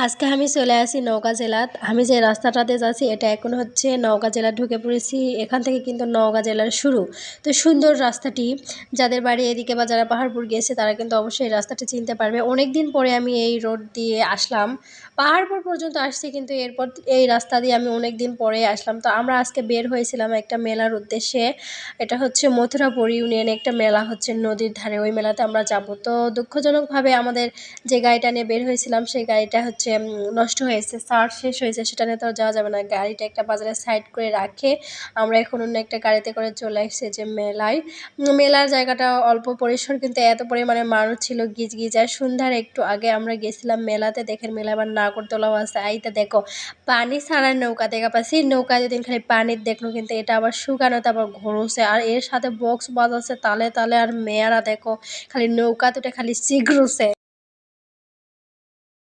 আজকে আমি চলে আসি নওগাঁ জেলাত। আমি যে রাস্তাটাতে যাচ্ছি, এটা এখন হচ্ছে নওগাঁ জেলা ঢুকে পড়েছি। এখান থেকে কিন্তু নওগাঁ জেলার শুরু। তো সুন্দর রাস্তাটি। যাদের বাড়ি এদিকে বা যারা পাহাড়পুর গিয়েছে, তারা কিন্তু অবশ্যই এই রাস্তাটি চিনতে পারবে। অনেক দিন পরে আমি এই রোড দিয়ে আসলাম। পাহাড়পুর পর্যন্ত আসছি কিন্তু এরপর এই রাস্তা দিয়ে আমি অনেক দিন পরে আসলাম। তো আমরা আজকে বের হয়েছিলাম একটা মেলার উদ্দেশ্যে। এটা হচ্ছে মথুরাপুর ইউনিয়নে একটা মেলা হচ্ছে নদীর ধারে। ওই মেলাতে আমরা যাব। তো দুঃখজনকভাবে আমাদের যে গাড়িটা নিয়ে বের হয়েছিলাম, সেই গাড়িটা হচ্ছে উম, নষ্ট হয়েছে চার্জ শেষ হয়েছে সেটা নিয়ে তো যাওয়া যাবে না। গাড়িটা একটা বাজারে সাইড করে রাখে। আমরা এখন অন্য একটা গাড়িতে করে চলে এসেছি যে মেলায়। মেলার জায়গাটা অল্প পরিসর কিন্তু এত পরিমাণে মানুষ ছিল গিজ গিজ আর সন্ধ্যার একটু আগে আমরা গেছিলাম মেলাতে দেখেন মেলা আবার নাগরদোলাও আছে। আইতে দেখো পানি ছাড়ার নৌকা দেখা পাচ্ছি। নৌকা যেদিন খালি পানির দেখল কিন্তু এটা আবার শুকানোতে আবার ঘোরছে। আর এর সাথে বক্স বাজাচ্ছে তালে তালে আর মেয়েরা দেখো খালি নৌকাতে খালি চিগরুছে